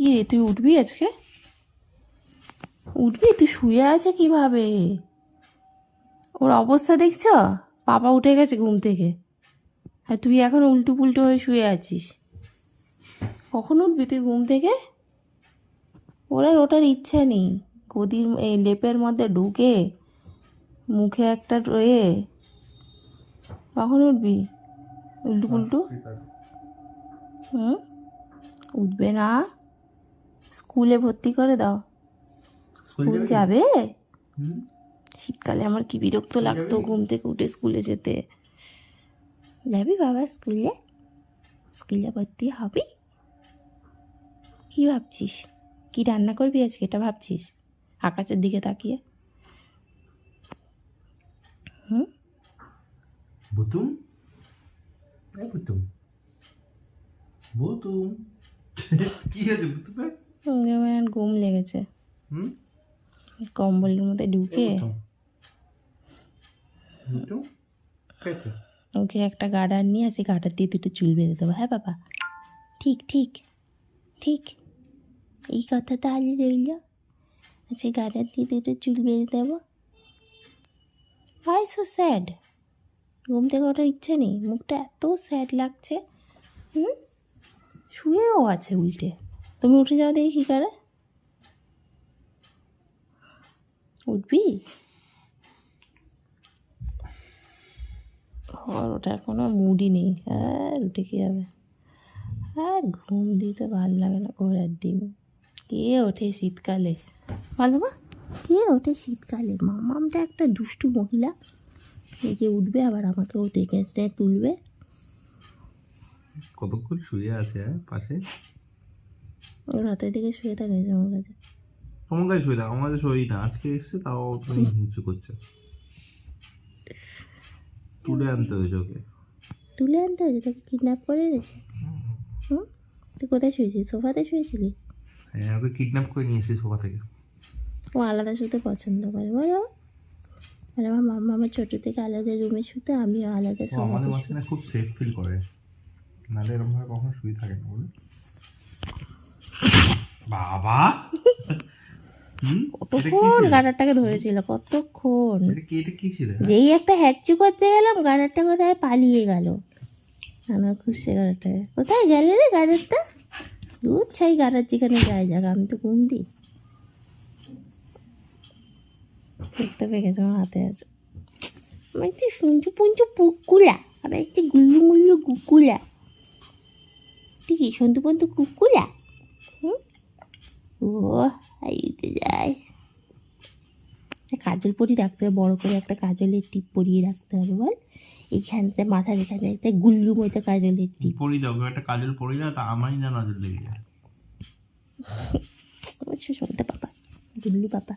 কি রে, তুই উঠবি আজকে? উঠবি? তুই শুয়ে আছে কীভাবে? ওর অবস্থা দেখছ? পাপা উঠে গেছে ঘুম থেকে। আর তুই এখন উল্টো পুল্টো হয়ে শুয়ে আছিস। কখন উঠবি তুই ঘুম থেকে? ওর আর ওটার ইচ্ছা নেই। গদির এই লেপের মধ্যে ঢুকে মুখে একটা রয়ে কখন উঠবি? উল্টু পুল্টু হুম? উঠবে না। স্কুলে ভর্তি করে দাও। স্কুল যাবে? শীতকালে আমার কি বিরক্ত লাগতো ঘুম থেকে উঠে স্কুলে যেতে। যাবি বাবা স্কুলে? স্কুলে ভর্তি হবি? কি ভাবছিস? কি রান্না করবি আজকে এটা ভাবছিস? আকাশের দিকে তাকিয়ে। হুম? বুতুম? বুতুম। বুতুম। কি হয়েছে বুতুমে? আমার ঘুম লেগেছে। কম্বলের মধ্যে ঢুকে। ওকে একটা গার্ডার নিয়ে আসি গার্ডার দিয়ে দুটো চুল বেঁধে দেবো। হ্যাঁ বাবা? ঠিক ঠিক ঠিক। এই কথা তাহলে রইল। আচ্ছা গার্ডার দিয়ে দুটো চুল বেঁধে দেবো। হাই সো স্যাড ঘুম থেকে ওঠার ইচ্ছে নেই। মুখটা এত স্যাড লাগছে। হুম? শুয়েও আছে উল্টে। তুমি উঠে যাও দেখি কী করে। উঠবি? আর ওটার কোনো মুডই নেই। আর উঠে কী হবে? আর ঘুম দিতে ভালো লাগে না ঘোড়ার ডিম। কে ওঠে শীতকালে? বল বাবা কে ওঠে শীতকালে? মামামটা একটা দুষ্টু মহিলা। এই যে উঠবে, আবার আমাকে ও ডেকে তুলবে। কতক্ষণ শুয়ে আছে হ্যাঁ পাশে? ও রাতের দিকে শুয়ে থাকে আমার কাছে। তোমার কাছে শুয়ে থাক আমাদের শরীর না। আজকে এসছে তাও তুমি হিংসু করছ। তুলে আনতে হয়েছে ওকে। তুলে আনতে হয়েছে? তোকে কিডন্যাপ করে এনেছে? হুম। তুই কোথায় শুয়েছিস সোফাতে শুয়েছিলি? হ্যাঁ ওকে কিডন্যাপ করে নিয়ে এসেছি সোফা থেকে। ও আলাদা শুতে পছন্দ করে। বলো আর আমার মাম্মা আমার ছোটো থেকে আলাদা রুমে শুতে আমিও আলাদা ও আমাদের মাঝখানে খুব সেফ ফিল করে। নাহলে এরকম ভাবে কখনো শুয়ে থাকে না বলে বাবা। কতক্ষণ গাডারটাকে ধরেছিল কতক্ষণ? কি কি যেই একটা হ্যাচু করতে গেলাম গাডারটা কোথায়? পালিয়ে গেল। আমার খুঁজছে গাডারটাকে কোথায় গেলে রে গাডারটা দুধ ছাই গাডার যেখানে যায় যাক আমি তো ঘুম দিই। দেখতে পেয়ে গেছে আমার হাতে আছে। আমার একটু সুঞ্চু পুঞ্চু পুকুলা আমার একটু গুল্লু মুল্লু কুকুলা। ঠিক সন্তু পন্তু কুকুলা? ও আইতে যায়। কাজল পরিয়ে রাখতে হবে বড়ো করে একটা কাজলের টিপ পরিয়ে রাখতে হবে বল। এইখানতে মাথা যেখানে একটা গুল্লু মতো কাজলের টিপ। পরি দাও একটা কাজল পরি দাও তা আমারই না নজর লেগে যায়। শুনতে পাপা গুল্লু পাপা।